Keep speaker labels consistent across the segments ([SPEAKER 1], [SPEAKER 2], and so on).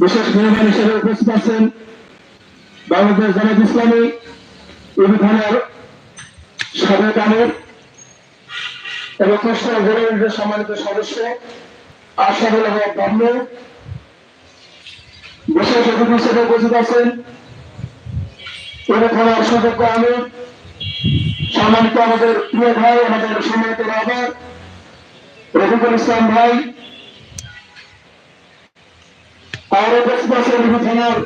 [SPEAKER 1] বিশেষ মেহমান হিসেবে উপস্থিত আছেন বাংলাদেশ জামাত ইসলামী সাবেক আমির এবং সম্মানিত সদস্য বিশেষ অতিথি হিসেবে উপস্থিত আছেন আমির, সম্মানিত আমাদের প্রিয় ভাই, আমাদের সম্মানিত রাবার রফিকুল ইসলাম ভাই আছেন ইবি থানার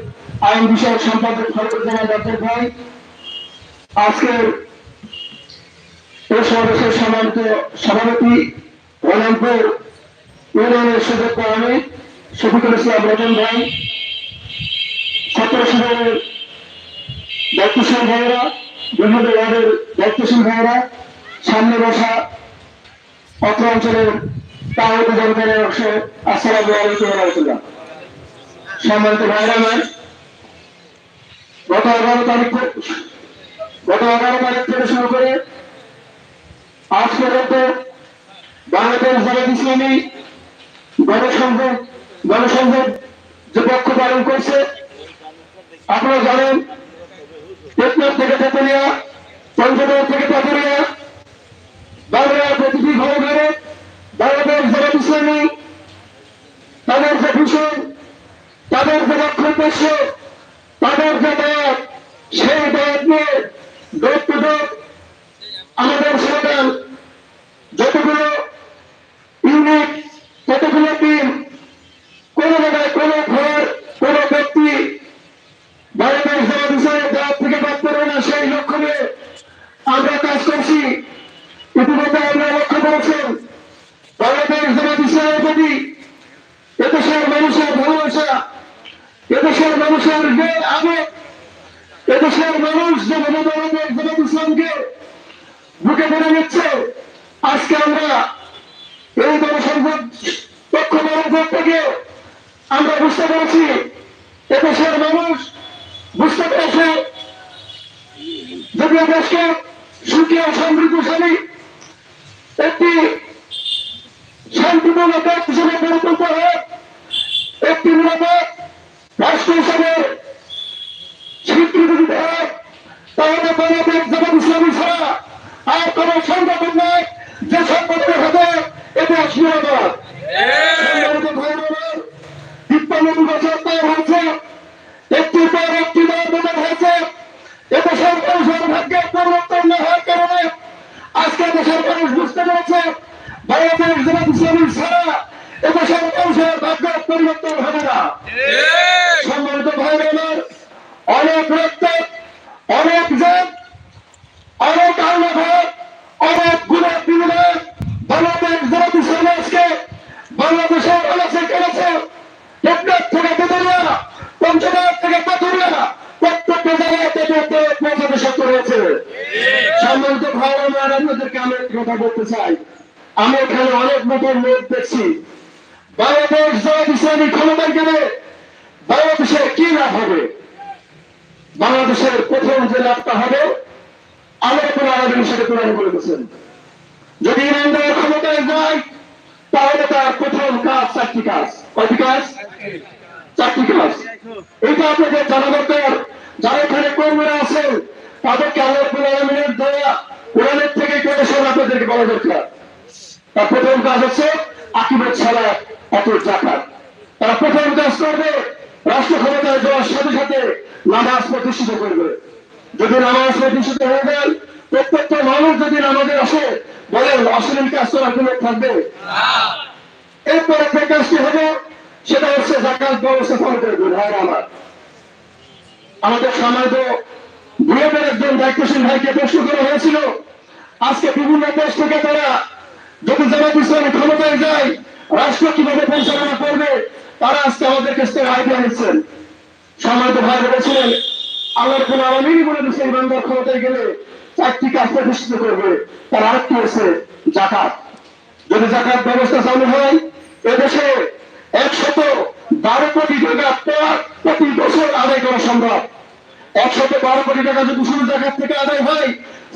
[SPEAKER 1] আইন বিষয়ক সম্পাদক ফরুজ্জামান ডাক্তার ভাই আজকের এই সমাবেশের সম্মানিত সভাপতি রণামপুর ইউনিয়নের সুযোগ্য আমি শফিকুল ইসলাম রতন ভাই ছাত্র শিবিরের দায়িত্বশীল ভাইয়েরা, বিভিন্ন ওয়ার্ডের দায়িত্বশীল ভাইয়েরা, সামনে বসা অত্র অঞ্চলের তাহলে জনগণের অংশ, আসসালামু আলাইকুম রহমতুল্লাহ। সম্মানিত ভাইরা আমার গত এগারো তারিখ গত এগারো তারিখ থেকে শুরু করে আজ পর্যন্ত বাংলাদেশ জামাত ইসলামী গণসংযোগ গণসংযোগ যে পক্ষ পালন করছে, আপনারা জানেন, টেকনাফ থেকে তেতুলিয়া পঞ্চগড় থেকে পাথুরিয়া বাংলার প্রতিটি ঘরে ঘরে বাংলাদেশ জামাত ইসলামী তাদের যে ভীষণ তাদের যে উদ্দেশ্য তাদের যে দায়ত সেই দায়ত নিয়ে আমাদের সরকার যতগুলো ইউনিট ততগুলো টিম কোন জায়গায় কোন ঘর কোন ব্যক্তি বাংলাদেশ জামাত ইসলামের দায়িত্ব থেকে বাদ করবে না সেই লক্ষ্য নিয়ে আমরা কাজ করছি ইতিমধ্যে আমরা লক্ষ্য করেছেন বাংলাদেশ জামাত ইসলামের প্রতি এদেশের মানুষের ভালোবাসা এদেশের মানুষের যে আবেগ এদেশের মানুষ যে মনোবলের জামাত ইসলামকে বুকে ধরে নিচ্ছে আজকে আমরা এই জনসংযোগ পক্ষ মনোযোগ থেকে আমরা বুঝতে পেরেছি এদেশের মানুষ বুঝতে পেরেছে যদি দেশকে সুখী ও সমৃদ্ধশালী একটি শান্তিপূর্ণ দেশ হিসেবে গড়ে তুলতে হয় একটি নিরাপদ রাষ্ট্র হিসেবে স্বীকৃতি দিতে হয় তাহলে বাংলাদেশ জামাত ইসলামী ছাড়া আর কোন সংগঠন নাই যে সংগঠনের হাতে এটা ভাই বোনেরা, তিপ্পান্ন বছর পার হয়েছে। একটি পর একটি দল হয়েছে এদেশের মানুষের পরিবর্তন না হওয়ার কারণে আজকে দেশের মানুষ বুঝতে পেরেছে বাংলাদেশ জামাত ইসলামী ছাড়া এদেশের মানুষের ভাগ্যের পরিবর্তন হবে না। সম্মানিত ভাই বোনের অনেক রক্ত অনেক জেদ অনেক আল্লাহ বাংলাদেশে কি লাভ হবে? বাংলাদেশের প্রথম যে লাভটা হবে, আল্লাহ কোন আলাদা হিসেবে কোরআন করে দিয়েছেন। যদি ইমানদার ক্ষমতায় যায়, তাহলে তার প্রথম কাজ চারটি কাজ। কয়টি কাজ? চারটি কাজ। এটা আপনাদের জানা দরকার। যারা এখানে কর্মীরা আছেন তাদেরকে আল্লাহ কোন আলমিনের দেওয়া কোরআনের থেকে কেটে সব আপনাদেরকে বলা দরকার। তার প্রথম কাজ হচ্ছে আকিবের ছাড়া অত জাকাত তারা প্রথম কাজ করবে, রাষ্ট্র ক্ষমতায় যাওয়ার সাথে সাথে নামাজ প্রতিষ্ঠিত করবে। যদি নামাজ প্রতিষ্ঠিত হয়ে যান প্রত্যেকটা মানুষ যদি নামাজে আসে, বলেন অশ্লীল কাজ করার কোনো থাকবে? এরপরে যে কাজটি হবে, সেটা হচ্ছে জাকাত ব্যবস্থা চালু করবে ভাইরা আমার। আমাদের সমাজ বুয়েটের একজন দায়িত্বশীল ভাইকে প্রশ্ন করা হয়েছিল। আজকে বিভিন্ন দেশ থেকে তারা যদি জামাত ইসলামী ক্ষমতায় যায়, রাষ্ট্র কীভাবে পরিচালনা করবে, তারা আজকে আমাদের কাছ থেকে আইডিয়া নিচ্ছেন। সম্মানিত ভাই বলেছিলেন, আল্লাহর কোন আলমিনই বলে দিচ্ছে ইমানদার ক্ষমতায় গেলে চারটি কাজ প্রতিষ্ঠিত করবে। তার আরেকটি হচ্ছে জাকাত যদি জাকাত ব্যবস্থা চালু হয়, এদেশে একশত বারো কোটি টাকা প্রতি বছর আদায় করা সম্ভব। একশত বারো কোটি টাকা যদি শুরু জাকাত থেকে আদায় হয়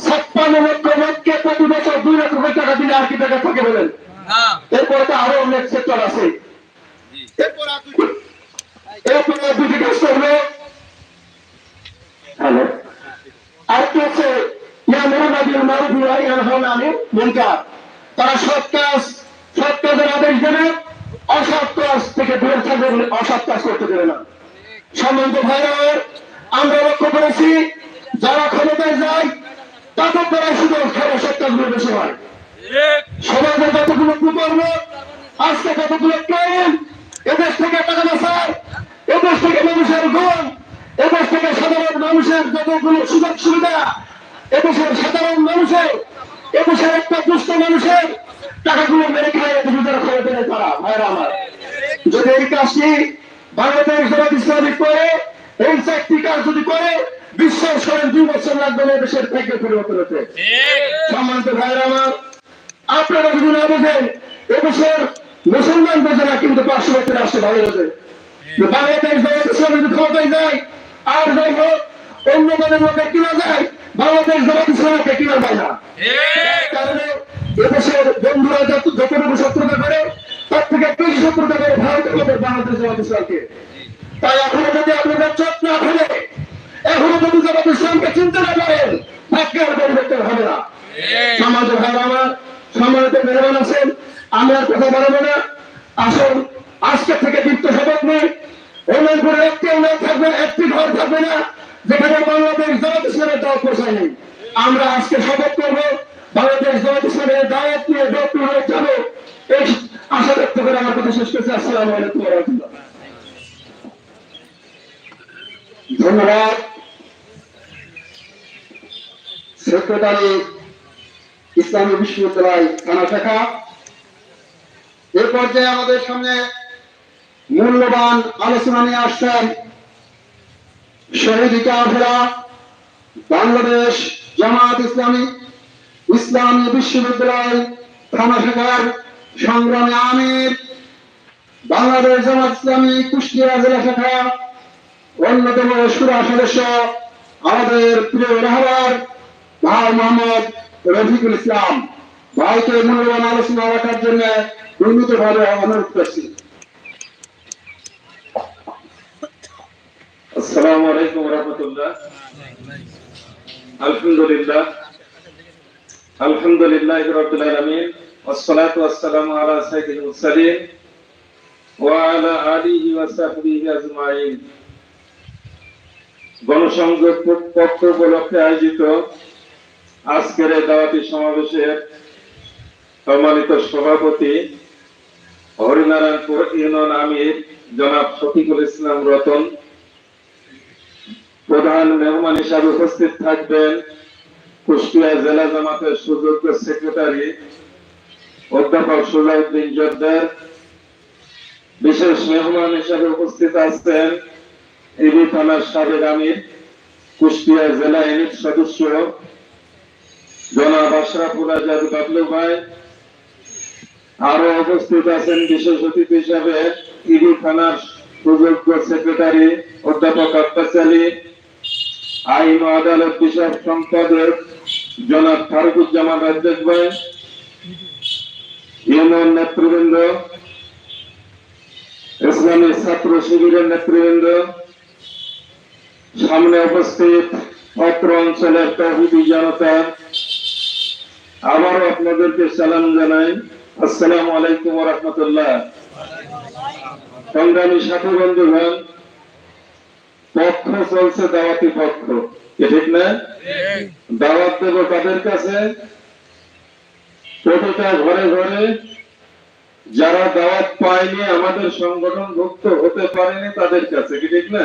[SPEAKER 1] ছাপ্পান্ন লক্ষ লোককে প্রতি বছর দুই লক্ষ কোটি টাকা দিলে আর কি টাকা থাকে বলেন? এরপরে তো আরও অনেক সেক্টর আছে। এরপর আপনি এরপরে দুটি কাজ করবে। হ্যালো। আর কি হচ্ছে ইয়ামুরুনাবিল মারুফি ওয়া ইয়ানহাউনা আনিল মুনকার। তারা সৎ কাজ সৎ কাজের আদেশ দেবে অসৎ কাজ থেকে দূরে থাকবে অসৎ কাজ করতে দেবে না। সম্মানিত ভাইরা আমরা লক্ষ্য করেছি যারা ক্ষমতায় যায় তাদের দ্বারা শুধু অসৎ কাজগুলো বেশি হয়। সমাজের যতগুলো কুকর্ম আজকে কতগুলো ক্রাইম এদেশ থেকে টাকা বাঁচার এদেশ থেকে মানুষের গুণ এদেশ থেকে সাধারণ মানুষের যতগুলো সুযোগ সুবিধা এদেশের সাধারণ মানুষের এদেশের একটা দুষ্ট মানুষের টাকাগুলো মেরে খায় এদেশে যারা ক্ষমতা নেয় তারা ভাইরা আমার। যদি এই কাজটি বাংলাদেশ জামাত ইসলামী করে এই চারটি কাজ যদি করে বিশ্বাস করেন দুই বছর লাগবে না দেশের থেকে পরিবর্তন হতে সম্মানিত ভাইরা আমার আপনারা যদি না বোঝেন এদেশের মুসলমান বোঝে না কিন্তু পার্শ্ববর্তী রাষ্ট্রে ভালো যে বাংলাদেশ জামাত ইসলামী যদি ক্ষমতায় যায় আর যাই হোক অন্য দলের লোকে কিনা যায় বাংলাদেশ জামাত ইসলামকে কিনা যায় না। কারণে এদেশের বন্ধুরা যত যতটুকু শত্রুতা করে তার থেকে বেশি শত্রুতা করে ভারতের লোকের বাংলাদেশ জামাত ইসলামকে তাই এখনও যদি আপনাদের চোখ না খুলে এখনও যদি জামাত ইসলামকে চিন্তা না করেন ভাগ্যের পরিবর্তন হবে না। সমাজ ভাই আমার সম্মানিত মেহমান আছেন আমি আর কথা বাড়াবো না। আসুন আজকে থেকে দীপ্ত শপথ নেই উন্নয়নপুরে একটি উন্নয়ন থাকবে একটি ঘর থাকবে না যেখানে বাংলাদেশ জামাত ইসলামের দাওয়াত পৌঁছায় নেই। আমরা আজকে শপথ করব বাংলাদেশ জামাত ইসলামের দাওয়াত নিয়ে ডক্টর হয়ে যাব। এই আশা ব্যক্ত করে আমার কথা শেষ করছি। আসসালামু আলাইকুম রহমতুল্লাহ। ধন্যবাদ। সেক্রেটারি ইসলামী বিশ্ববিদ্যালয় থানা শাখা। এ পর্যায়ে আমাদের সামনে মূল্যবান আলোচনা নিয়ে আসছেন বাংলাদেশ জামাত ইসলামী ইসলামী বিশ্ববিদ্যালয় থানা শাখার সংগ্রামী আমির, বাংলাদেশ জামাত ইসলামী কুষ্টিয়া জেলা শাখা অন্যতম সুরা সদস্য আমাদের প্রিয় রাহবার ভাই মোহাম্মদ রফিকুল ইসলাম ভাইকে মূল্যবান আলোচনা রাখার জন্য উন্নত ভাবে অনুরোধ করছি
[SPEAKER 2] আসসালামু আলাইকুম রহমতুল্লাহ আলহামদুলিল্লাহ আলহামদুলিল্লাহ রাব্বিল আলামিন والصلاه والسلام على سيد المرسلين وعلى آله وصحبه أجمعين গণসংযোগ পক্ষ উপলক্ষে আয়োজিত আজকের এই দাওয়াতি সমাবেশের সম্মানিত সভাপতি হরিনারায়ণপুর ইউনিয়ন আমির জনাব শফিকুল ইসলাম রতন, প্রধান মেহমান হিসাবে উপস্থিত থাকবেন কুষ্টিয়া জেলা জামাতের সুযোগ্য সেক্রেটারি অধ্যাপক সুজাউদ্দিন জর্দার বিশেষ মেহমান হিসাবে উপস্থিত আছেন এবি থানার সাবেক আমির, কুষ্টিয়া জেলা ইউনিট সদস্য জনাব আশরাফুল আজাদ বাবলু ভাই। আরও উপস্থিত আছেন বিশেষ অতিথি হিসাবে ইডি থানার সুযোগ্য সেক্রেটারি অধ্যাপক আব্বাস আলী, আইন আদালত বিষয়ক সম্পাদক জনাব ফারুকুজ্জামান রাজ্জাক ভাই, ইউনিয়ন নেতৃবৃন্দ, ইসলামী ছাত্র শিবিরের নেতৃবৃন্দ সামনে উপস্থিত অত্র অঞ্চলের তহিদি জনতা। আবারও আপনাদেরকে সালাম জানাই। আসসালামু আলাইকুম রাহমাতুল্লাহ। সংগ্রামী সাথী বন্ধুগণ, পক্ষ চলছে দাওয়াতি পক্ষ। ঠিক না? দাওয়াত দেব তাদের কাছে? প্রতিটা ঘরে ঘরে যারা দাওয়াত পায়নি, আমাদের সংগঠন ভুক্ত হতে পারেনি তাদের কাছে, কি ঠিক না?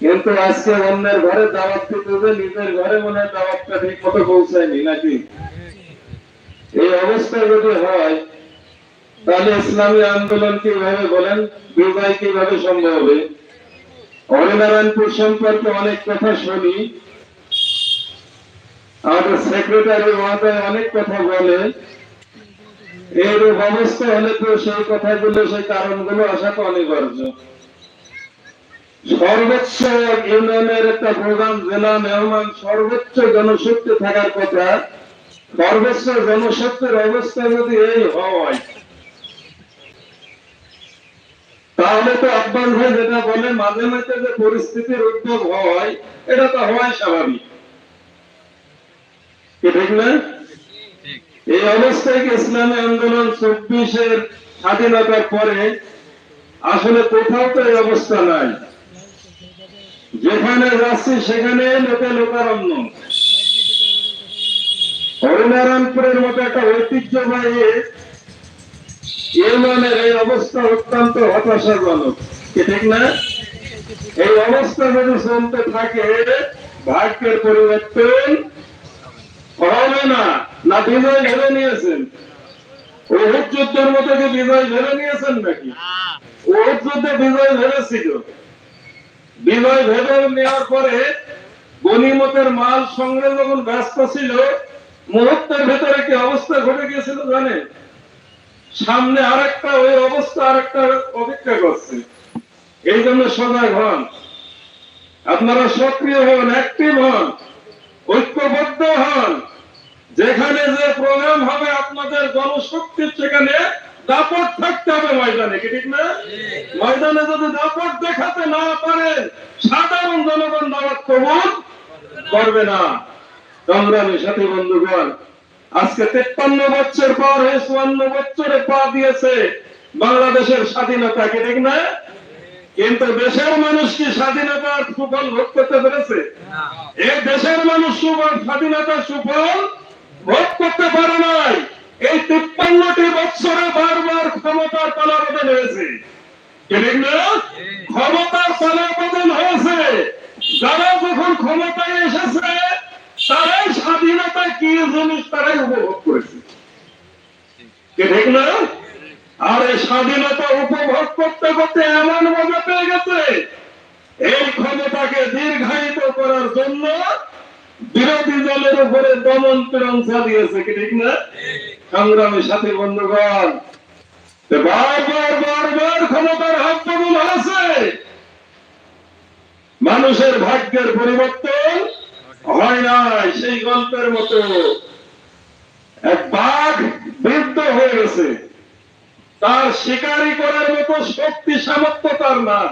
[SPEAKER 2] কিন্তু আজকে অন্যের ঘরে দাওয়াত দিতে হবে নিজের ঘরে মনে হয় দাওয়াতটা ঠিক মতো পৌঁছায়নি নাকি? এই অবস্থা যদি হয়, তাহলে ইসলামী আন্দোলন কীভাবে বলেন? বিজয় কীভাবে সম্ভব হবে? হরিনারায়ণপুর সম্পর্কে অনেক কথা শুনি। আমাদের সেক্রেটারি মহাশয় অনেক কথা বলে। এর অবস্থা হলে তো সেই কথাগুলো, সেই কারণগুলো আসা তো অনিবার্য। সর্বোচ্চ ইউনিয়নের একটা প্রধান জেলা মেহমান সর্বোচ্চ জনশক্তি থাকার কথা সর্বোচ্চ জনশক্তির অবস্থা যদি এই হয়, তাহলে তো আব্বাস ভাই যেটা বলে, মাঝে মাঝে যে পরিস্থিতির উদ্ভব হয়, এটা তো হওয়াই স্বাভাবিক। ঠিক না? এই অবস্থায় ইসলামী আন্দোলন চব্বিশের স্বাধীনতার পরে আসলে কোথাও তো এই অবস্থা নাই। যেখানে যাচ্ছি সেখানে লোকে লোকারণ্য। হরিনারায়ণপুরের মতো একটা ঐতিহ্যবাহী ইউনিয়নের এই অবস্থা অত্যন্ত হতাশাজনক। কি ঠিক না? এই অবস্থা যদি চলতে থাকে ভাগ্যের পরিবর্তন হবে না। না বিজয় ভেবে নিয়েছেন? ওহুদ যুদ্ধের মতো কি বিজয় ভেবে নিয়েছেন নাকি? ওহুদ যুদ্ধে বিজয় ভেবেছিল। বিজয় ভেবে নেওয়ার পরে গনিমতের মাল সংগ্রহ যখন ব্যস্ত ছিল, মুহূর্তের ভেতরে কি অবস্থা ঘটে গিয়েছিল জানেন? সামনে আরেকটা, ওই অবস্থা আরেকটা অপেক্ষা করছে। এই জন্য সজাগ হন। আপনারা সক্রিয় হন অ্যাক্টিভ হন, ঐক্যবদ্ধ হন। যেখানে যে প্রোগ্রাম হবে আপনাদের জনশক্তির সেখানে দাপট থাকতে হবে ময়দানে কি ঠিক না? ময়দানে যদি দাপট দেখাতে না পারে সাধারণ জনগণ দাওয়াত কবুল করবে না। সংগ্রামী সাথী বন্ধুগণ আজকে তেপ্পান্ন বছর পর চুয়ান্ন বছরে পা দিয়েছে বাংলাদেশের স্বাধীনতা কি ঠিক না? কিন্তু দেশের মানুষ কি স্বাধীনতার সুফল ভোগ করতে পেরেছে? এই দেশের মানুষ সুফল স্বাধীনতার সুফল ভোগ করতে পারে নাই। এই তিপ্পান্নটি বছরে বারবার ক্ষমতার পালাবদল হয়েছে। কি ঠিক না ক্ষমতার পালাবদল হয়েছে। যারা যখন ক্ষমতায় এসেছে, তারাই স্বাধীনতা কি জিনিস তারাই উপভোগ করেছে। আর এই স্বাধীনতা উপভোগ করতে করতে এমন মজা পেয়ে গেছে। এই ক্ষমতাকে দীর্ঘায়িত করার জন্য বিরোধী দলের উপরে দমন পীড়ন চালিয়েছে, কি ঠিক না সংগ্রামী সাথী বন্ধুগণ বারবার বারবার ক্ষমতার হাত বদল হয়েছে মানুষের ভাগ্যের পরিবর্তন হয় নাই, সেই গল্পের মতো। এক বাঘ বৃদ্ধ হয়ে গেছে। তার শিকারি করার মতো শক্তি, সামর্থ্য তার নাম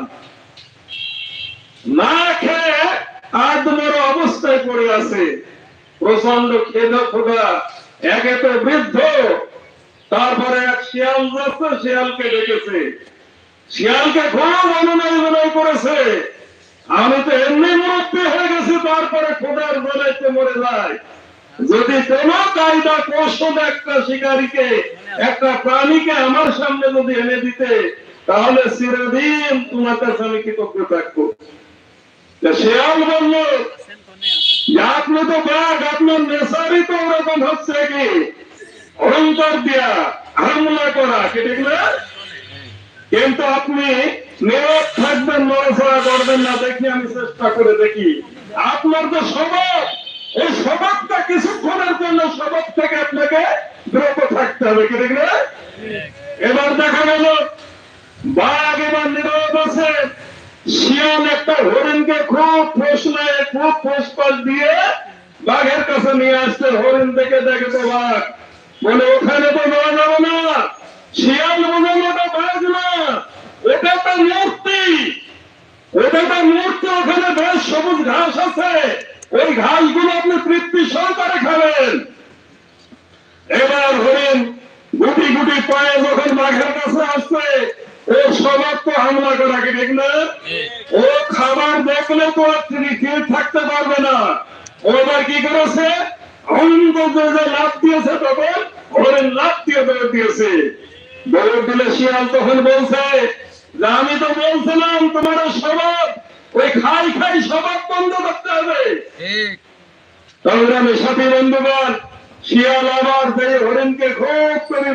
[SPEAKER 2] না খেয়ে আদমর অবস্থায় পড়ে আছে। প্রচণ্ড খেদ খোদা একে তো বৃদ্ধ, তারপরে এক শিয়াল যাচ্ছে শিয়ালকে ডেকেছে। শিয়ালকে খুব অনুনয় করেছে। আমি তো এমনি মুরব্বী হয়ে গেছি, তারপরে খোদার বলাইতে মরে যায়। যদি কোন কায়দা কৌশল একটা শিকারীকে, একটা প্রাণীকে আমার সামনে যদি এনে দিতে, তাহলে চিরদিন তোমার কাছে আমি কৃতজ্ঞ থাকব। শেয়াল বলল আপনি তো বাঘ, আপনার নেশারই তো ওরকম হচ্ছে কি? অহংকার দিয়া হামলা করা, কি ঠিক না? কিন্তু আপনি নীরব থাকবেন, নড়াচড়া করবেন না, দেখি আমি চেষ্টা করে দেখি। আপনার তো স্বভাব, এই স্বভাবটা কিছুক্ষণের জন্য স্বভাব থেকে আপনাকে বিরত থাকতে হবে, কি না? এবার দেখা গেল, বাঘ এবার নীরব আছে। শিয়াল একটা হরিণকে খুব প্রশ্নে, খুব পোষপাল দিয়ে বাঘের কাছে নিয়ে আসছে। হরিণ দেখে দেখে তো বাঘ। বলে, ওখানে তো যাওয়া যাবে না। শিয়াল বলে, ওটা বাঘ না। ওটা তো মূর্তি। ওটা তো মূর্তি। ওখানে বেশ সবুজ ঘাস আছে। ওই ঘাসগুলো আপনি তৃপ্তি সহকারে খাবেন। এবার হরিণ গুটি গুটি পায়ে যখন বাঘের কাছে আসছে ও সবার তো হামলা করা কি ঠিক না? ও খাবার দেখলে তো আর তিনি স্থির থাকতে পারবে না। ও এবার কি করেছে? লাভ দিয়েছে তখন হরিণ লাভ দিয়ে দৌড় দিয়েছে। দৌড় দিলে শিয়াল তখন বলছে যে আমি তো বলছিলাম তোমার স্বভাব। ওই খাই খাই স্বভাব বন্ধ করতে হবে।
[SPEAKER 3] ঠিক।
[SPEAKER 2] সংগ্রামী সাথী বন্ধুগণ শিয়াল আবার সেই হরিণকে খুব করে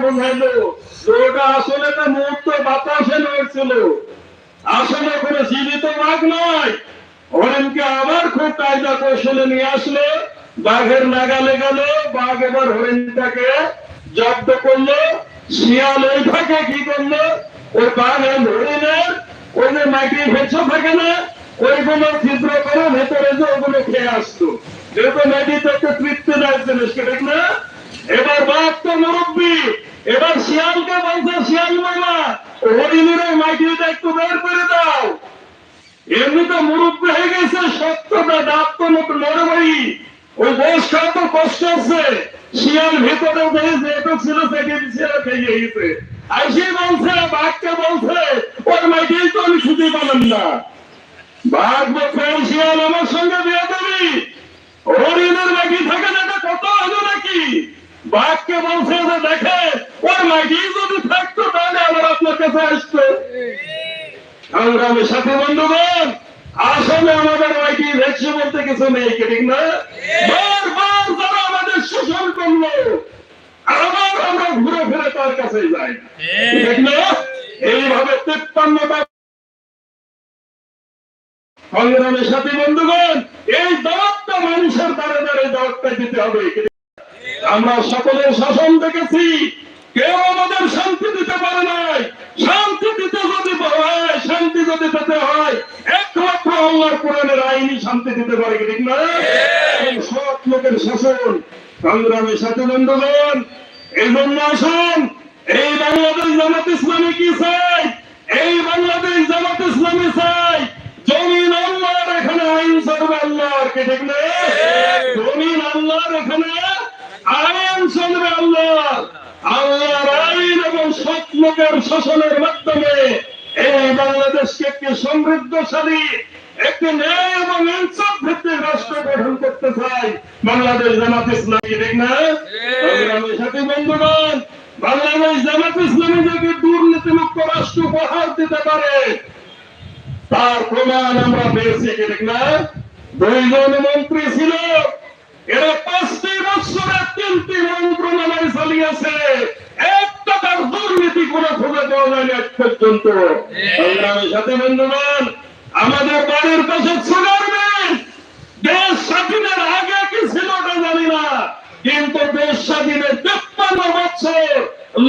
[SPEAKER 2] ওটা আসলে তো মুহূর্ত বাতাসে আসলে কোনো জীবিত বাঘ নয়। হরিণকে আবার খুব কায়দা কৌশলে নিয়ে আসলো। বাঘের নাগালে গেল। বাঘ এবার হরিণটাকে জব্দ করল। শিয়াল ওই ফাঁকে কি করল? ওই বাঘ হরিণের ওই যে মাটি ভেসে থাকে না। ওইগুলো ছিদ্র করে ভেতরে যে ওগুলো খেয়ে আসতো। যেহেতু মাটি তো একটা তৃপ্তি দেয় জিনিসকে ঠিক না এবার বাঘ তো মুরব্বী এবার শিয়ালকে বলছে শিয়াল মামা হরিণের ওই মাটিটা একটু বের করে দাও এমনি তো মুরব্বী হয়ে গেছে সত্যটা দাঁত তো মতো নরমাই ওই বয়স খাওয়া তো কষ্ট হচ্ছে শিয়াল ভেতরে দেখেছে এটা ছিল সেকে শিয়াল খেয়ে গেছে আইসি বলছে বাঘকে বলছে ওর মাইটি তো আমি শুধু পালাম না বাঘ বলছে "এই শিয়াল আমার সঙ্গে বিয়ে দেবি হরিণের মাটি থাকে না এটা কত হলো নাকি বাঘকে বলছে যে দেখে ওর মাটি যদি থাকতো তাহলে আমার আপনার কাছে আসতো সংগ্রামের সাথে বন্ধুগণ, আসলে আমাদের আইটি ভেক্সি বলতে কিছু নেই ঠিক না? বারবার আমাদের শোষণ করল, আবার আমরা ঘুরে ফিরে তার কাছে যাই। ঠিক না? এইভাবে সংগ্রামের সাথে বন্ধুগণ, এই দাওয়াতটা মানুষের দ্বারা দ্বারা দিতে হবে আমরা সকলের শাসন দেখেছি, কেউ আমাদের শান্তি দিতে পারে নাই। শান্তি দিতে যদি শান্তি যদি পেতে হয় একমাত্র আল্লাহর কোরআনের আইনি শান্তি দিতে পারে ঠিক না? সৎ লোকের শাসন সংগ্রামের সাথে বন্ধুগণ এই জন্য আসুন এই বাংলাদেশ জামাত ইসলামী কি চাই এই বাংলাদেশ জামাত ইসলামী চাই জমিন আল্লাহর এখানে আইন চলবে আল্লাহর কি ঠিক না? জমিন আল্লাহর এখানে আইন চলবে আল্লাহ। আল্লাহর আইন এবং সৎ লোকের শাসনের মাধ্যমে এই বাংলাদেশকে একটি সমৃদ্ধশালী, একটি ন্যায় এবং ইনসাফ ভিত্তিক রাষ্ট্র গঠন করতে চাই। বাংলাদেশ জামাত ইসলামী, ঠিক না? সাথী বন্ধুগণ, বাংলাদেশ জামাত ইসলামী যদি দুর্নীতিমুক্ত রাষ্ট্র উপহার দিতে পারে, তার প্রমাণ আমরা পেয়েছি ঠিক না? দুইজন মন্ত্রী ছিল, এরা পাঁচটি বছরে তিনটি মন্ত্রণালয় চালিয়েছে। তার দুর্নীতি করে খুঁজে পাওয়া আজ পর্যন্ত। সংগ্রামী সাথী বন্ধুগণ, আমাদের বাড়ির পাশে সুগার দেশ স্বাধীনের আগে কি ছিল জানি না, কিন্তু দেশ স্বাধীনের তেপ্পান্ন বছর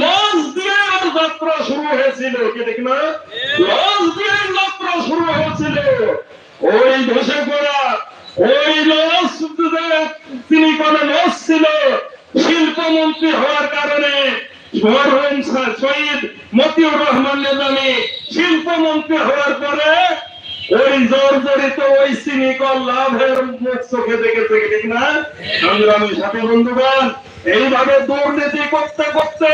[SPEAKER 2] লঞ্চ দিয়ে যাত্রা শুরু হয়েছিল, কি ঠিক না? লঞ্চ দিয়ে যাত্রা শুরু হয়েছিল ওই ধসে পড়া ওই লঞ্চ তিনি কোন লঞ্চ ছিল শিল্পমন্ত্রী হওয়ার কারণে মরহুম শহীদ মতিউর রহমান নিজামী শিল্পমন্ত্রী হওয়ার পরে ওই জর্জরিত ওই সিনিকল লাভের মুখ চোখে না এইভাবে দুর্নীতি করতে করতে